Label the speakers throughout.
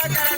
Speaker 1: I'm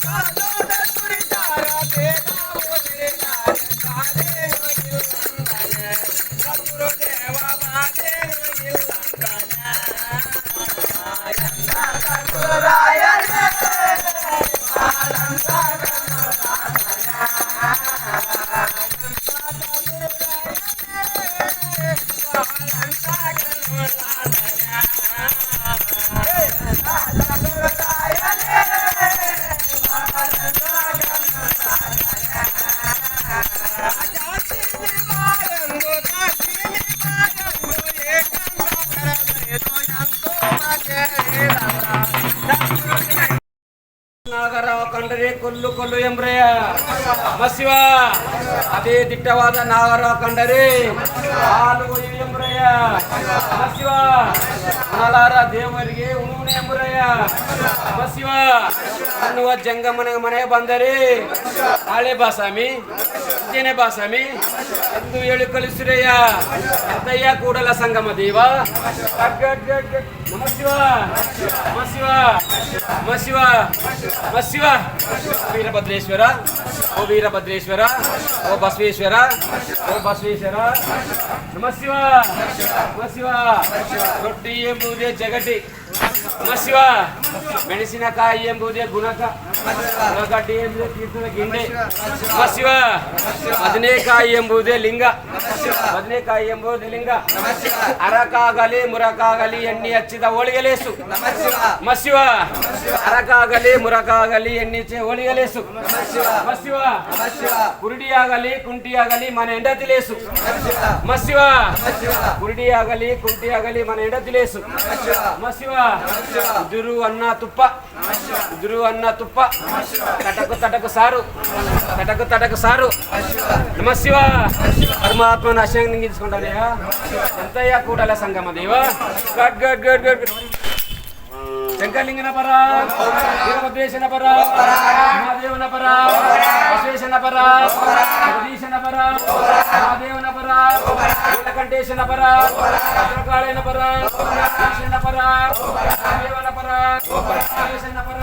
Speaker 1: కాదా. ನಾಗರಾವ ಕಂಡರೆ ಕೊಲ್ಲು ಕೊಲ್ಲು ಎಂಬ್ರೆಯ ಮಸಿವ ಅದೇ ದಿಟ್ಟವಾದ ನಾಗರಾವ ಕಂಡರೆ ಹಾಲು ಒಯ್ಯು ಎಂಬ್ರೆಯ ಮಸಿವ ನಾಲಾರ ದೇವರಿಗೆ ಉಣುವನೆ ಮಸಿವ ಅನ್ನುವ ಜಂಗಮನ ಮನೆಗೆ ಬಂದರೆ ಹಳೆ ಬಾಸಾಮಿ ಸ್ವಾಮಿ ಬಾಸಾಮಿ ಎಂದು ಹೇಳಿ ಕಳಿಸಿರಯ್ಯ ಅತ್ತಯ್ಯ ಕೂಡಲ ಸಂಗಮ ದೇವ. ಮಸಿವ. ನಮ ಶಿವ. ಶಿವ. ಶಿವ. ಶಿವ ವೀರಭದ್ರೇಶ್ವರ. ಓ ವೀರಭದ್ರೇಶ್ವರ. ಓ ಬಸವೇಶ್ವರ. ಓ ಬಸವೇಶ್ವರ. ನಮ ಶಿವ. ಶಿವ. ರೊಟ್ಟಿ ಎಂಬುದೇ ಜಗಟಿ. ನಮ ಶಿವ ಮೆಣಸಿನಕಾಯಿ ಎಂಬುದೇ ಗುಣಕ ಗಡ್ಡಿ ಎಂಬುದೇ ತೀರ್ಥದ ಗಿಂಡೆ ನಮ ಶಿವ ಬದನೆಕಾಯಿ ಎಂಬುದೇ ಲಿಂಗ ಬದನೆಕಾಯಿ ಎಂಬುದು ಲಿಂಗ ಅರಕಾಗಲಿ ಮುರಕಾಗಲಿ ಎಣ್ಣೆ ಹಚ್ಚಿದ ಹೋಳಿಗೆಲೇಸು ಮಸಿವ ಅರಕಾಗಲಿ ಮುರಕಾಗಲಿ ಎಣ್ಣೆ ಹಚ್ಚಿ ಹೋಳಿಗೆಲೇಸು ಮಸಿವ ಕುರುಡಿಯಾಗಲಿ ಕುಂಟಿಯಾಗಲಿ ಮನೆ ಹೆಂಡತಿಲೇಸು ಮಸಿವ ಕುರುಡಿಯಾಗಲಿ ಕುಂಟಿಯಾಗಲಿ ಮನೆ ಹೆಂಡತಿಲೇಸು ಮಸಿವ ದುರು దురు అన్న తుప్ప. దురు అన్న తుప్ప. తటకు తటకు సారు. తటకు తటకు సారు. నమశివ. పరమాత్మ నశ్యం గీల్చుకుంటానయ్యా ఎంతయ్యా కూటల సంగమ దేవా. గడ్ గడ్ గడ్ గడ్
Speaker 2: శంకర్లింగన పరా. దేవదేశన బసవేశన పర జగదీశన పర మహాదేవన పర నీలకంఠేశన పర భద్రకాళేన పర ఈశన పర మహాదేవన పర బసవేశన పర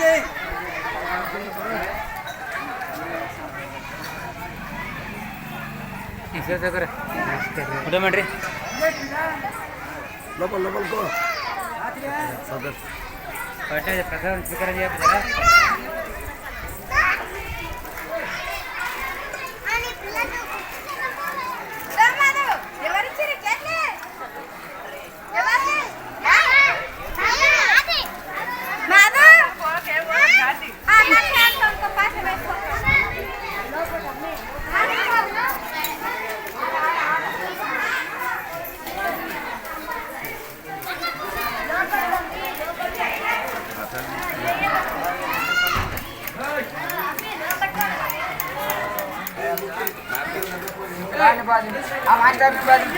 Speaker 3: ಬಂದಿದೆ ಊಟ
Speaker 1: ಮಾಡ್ರಿ. ಲೋಕಲ್ ಲೋಕಲ್ ಗೋ ಸದರ್. ಪಟ್ಟಣ ಪ್ರಸಾದ ಸ್ವೀಕಾರ બાજુ. આ માસ્ટરની બાજુ